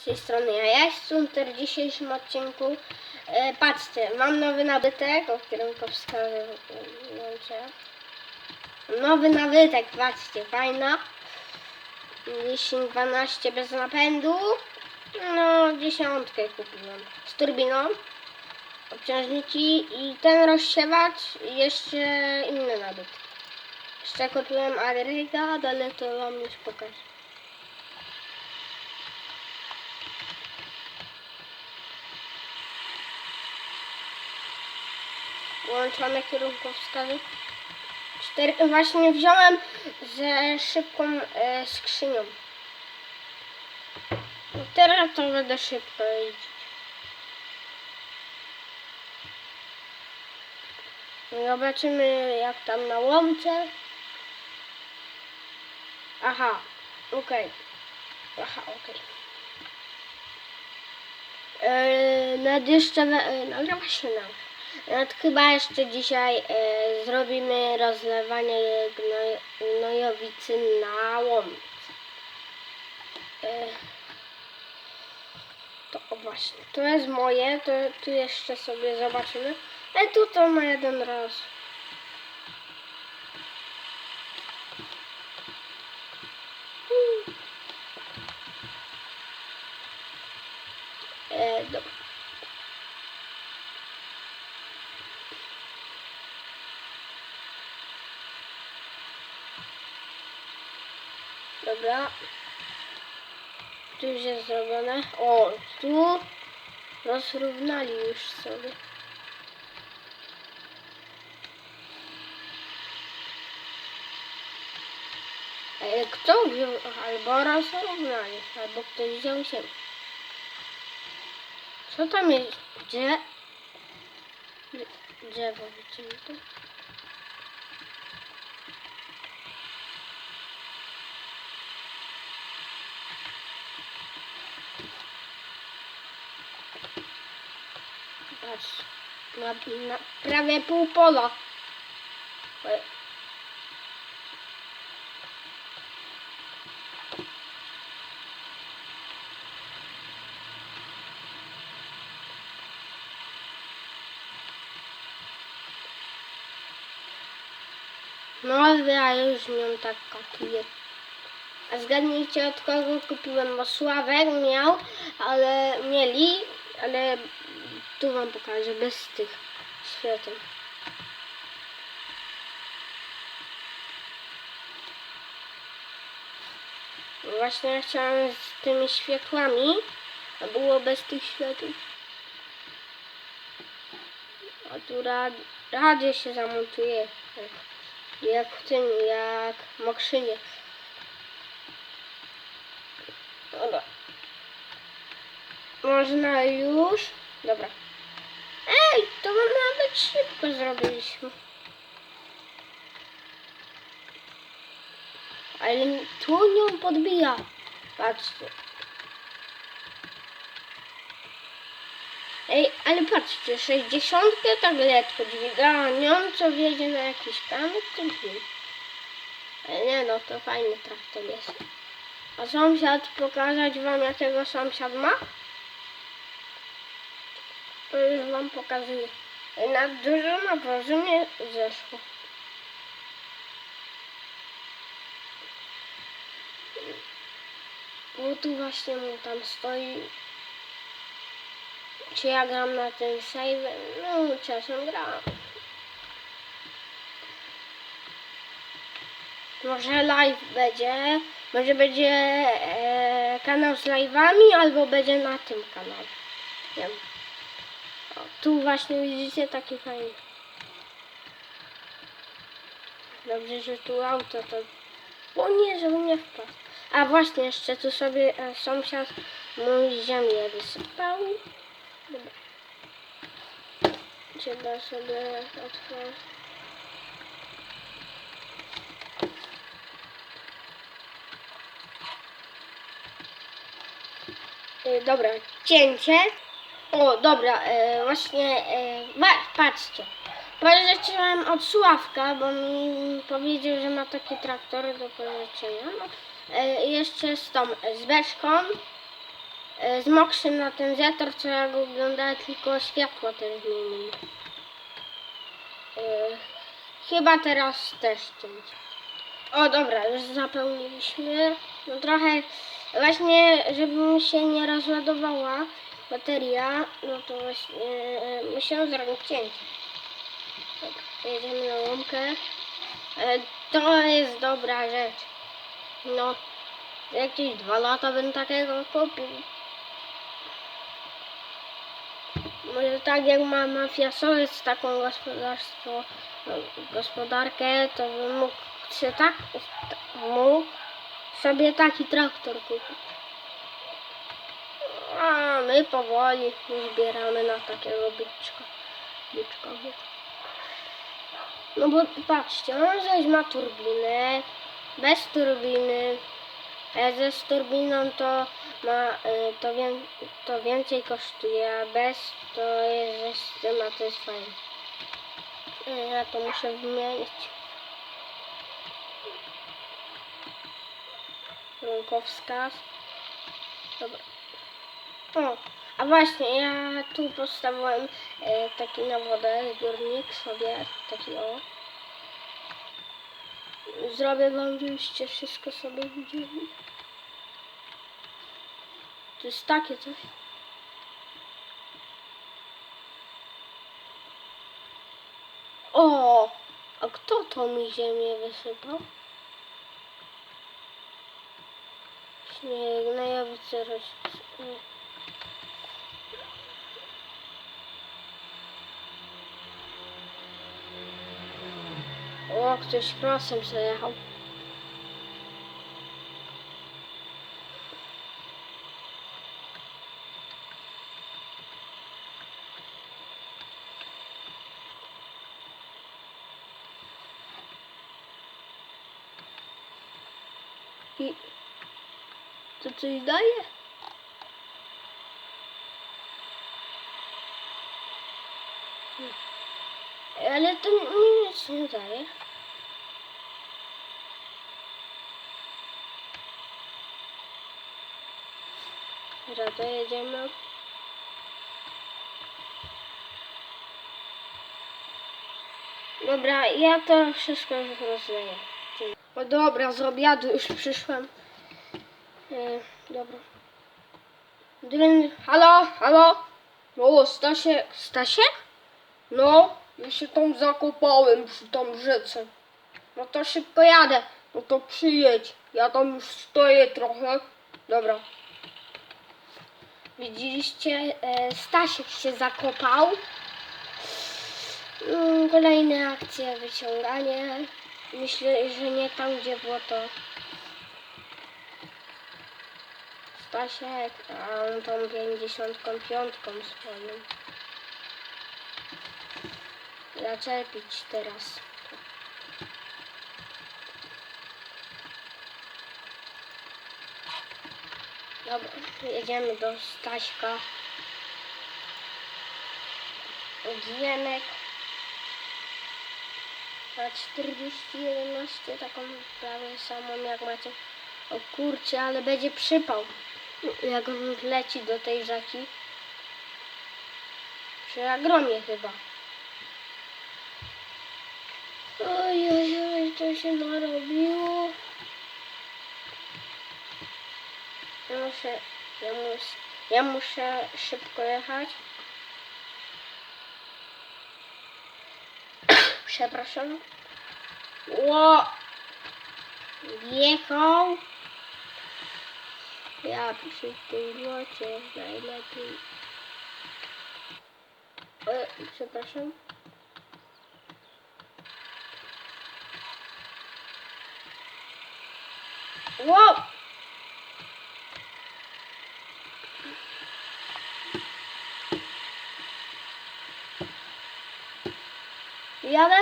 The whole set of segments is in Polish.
z tej strony ja jestem w dzisiejszym odcinku. E, patrzcie, mam nowy nabytek, o którym powskażę wam. Nowy nabytek, patrzcie, fajna. 10-12 bez napędu. No, dziesiątkę kupiłem. Z turbiną. Obciążniki i ten rozsiewacz i jeszcze inny nabytek. Jeszcze kupiłem agregat, ale to wam już pokażę. Włączone kierunkowskazy. Cztery, właśnie wziąłem ze szybką e, skrzynią. No teraz to będę szybko jeździć. Zobaczymy jak tam na łące. Aha, okej. Aha, okej. Eee, nad jeszcze, we- e, nagrywa się nam. Nad chyba jeszcze dzisiaj e, zrobimy rozlewanie gnoj, gnojowicy na łące. E, to o właśnie, to jest moje, to tu jeszcze sobie zobaczymy. Ale tu to ma jeden raz. E, dobra. Dobra. Tu już jest zrobione. O, tu rozrównali już sobie. E, Kto wziął? Albo rozrównali, albo ktoś wziął się. Co tam jest? Gdzie? Drzewo wycięte. Patrz, na, na prawie pół pola. No, ja już nią tak kapuję. A zgadnijcie od kogo kupiłem, bo Sławek miał, ale mieli, ale tu wam pokażę, bez tych świateł. Właśnie ja z tymi światłami, a było bez tych świateł. A tu rad, radzie się zamontuje. Jak, w tym, jak w mokrzynie. Dobra. Można już. Dobra. Ej, to my nawet szybko zrobiliśmy. Ale tu nią podbija. Patrzcie. Ej, ale patrzcie, 60 tak letko dźwigająco wiedzie na jakiś kamyk, dźwig. Ale nie no, to fajny traktor jest. A sąsiad, pokazać wam jakiego sąsiad ma? To już wam pokazuję. Na dużo nawozu nie zeszło. Bo tu właśnie mu tam stoi. Czy ja gram na ten save? No, czasem gram. Może live będzie, może będzie e, kanał z live'ami, albo będzie na tym kanale. Nie wiem. Tu właśnie widzicie taki fajny. Dobrze, że tu auto to... O nie, żeby nie wpadł. A właśnie, jeszcze tu sobie e, sąsiad mój ziemię wysypał. Dobra. Trzeba sobie otworzyć. E, Dobra, cięcie. O, dobra, e, właśnie, e, patrzcie. Pożyczyłem od Sławka, bo mi powiedział, że ma takie traktory do pożyczenia. E, jeszcze z tą, z beczką. E, e, zmokrzy na ten zetor, co ja go oglądałem, tylko światło też zmienili. E, chyba teraz też czymś. O dobra, już zapełniliśmy. No trochę właśnie, żeby mi się nie rozładowała bateria, no to właśnie e, musimy zrobić cięcie. Dobra, jedziemy na łąkę. E, to jest dobra rzecz. No, jakieś dwa lata bym takiego kupił. Może tak jak ma mafiasowiec taką gospodarstwo, no, gospodarkę, to bym mógł się tak, mógł sobie taki traktor kupić. A my powoli zbieramy na takiego byczka. byczka. No bo patrzcie, on zaś ma turbinę, bez turbiny, ze z turbiną to ma, y, to, wię, to więcej kosztuje, a bez to jest z tym, to jest fajne. Y, Ja to muszę wymienić. Runkowskaz. Dobra. O, a właśnie, ja tu postawiłem e, taki na wodę, zbiornik sobie, taki o. Zrobię wam, żebyście wszystko sobie widzieli. To jest takie coś. O! A kto to mi ziemię wysypał? Śnieg, najowice roz... O, ktoś krosem przejechał. I to coś daje? Ale to mi nic nie daje. To jedziemy. Dobra, ja to wszystko już rozleję. O dobra, z obiadu już przyszłam. E, dobra. Halo, halo? No, Stasiek, Stasiek? No, ja się tam zakopałem przy tam rzece. No to szybko jadę. No to przyjedź. Ja tam już stoję trochę. Dobra. Widzieliście, e, Stasiek się zakopał. Mm, Kolejne akcje, wyciąganie. Myślę, że nie tam, gdzie było to. Stasiek, a on tą 55 swoją. Zaczepić teraz. Dobra, jedziemy do Staśka. Gienek. Na 40-11 taką prawie samą jak macie. O kurcie, ale będzie przypał. Jak on leci do tej rzeki. Przy agromie chyba. Oj, oj, oj, to się narobiło. Ja muszę, ja muszę, ja muszę szybko jechać. Przepraszam. Ło! Wjechał. Ja przy tym złocie najlepiej. E, przepraszam. Ło! Jadę.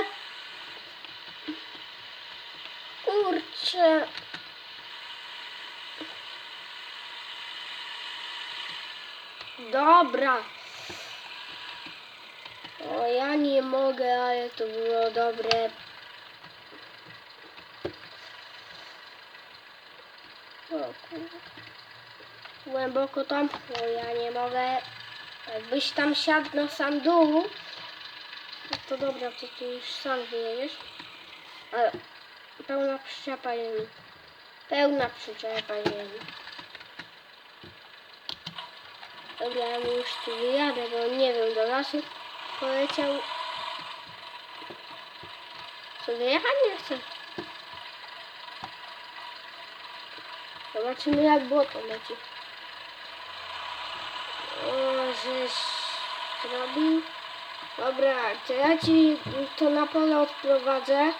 Kurczę. Dobra. O, ja nie mogę, ale to było dobre. O, kurde. głęboko tam, bo ja nie mogę. Jakbyś tam siadł na sam dół, to dobra, to ty już sam wyjedziesz. Ale pełna przyczepa ziemi. Pełna przyczepa ziemi. Dobra, ja już tu wyjadę, bo nie wiem, do lasu poleciał. Co wyjechać nie chce. Zobaczymy jak błoto leci. O, żeś zrobił. Dobra, to ja ci to na pole odprowadzę.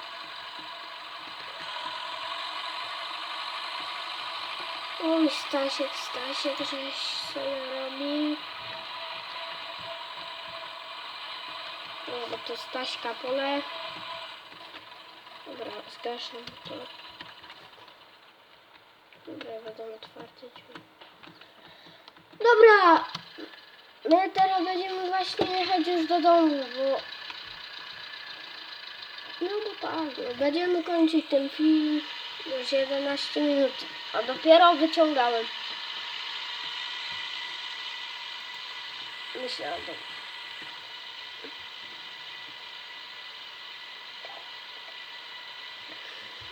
Oj, Stasiek, Stasiek, żeś sobie robi. Bo to Staśka pole. Dobra, zgaszę to. Dobra, będą otwarte drzwi. Dobra! My teraz będziemy właśnie jechać już do domu, bo... No bo tak, no, będziemy kończyć ten film już 11 minut, a dopiero wyciągałem. Myślałem, że...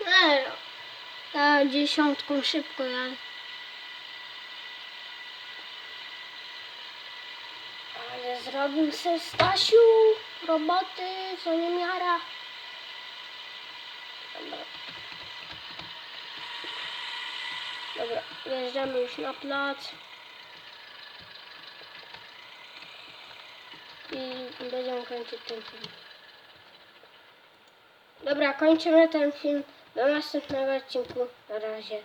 Nie no, ta dziesiątką szybko jadę. Ale zrobił se Stasiu roboty, co nie miara. Dobra. Dobra, wjeżdżamy już na plac. I będziemy kończyć ten film. Dobra, kończymy ten film. Do następnego odcinku. Na razie.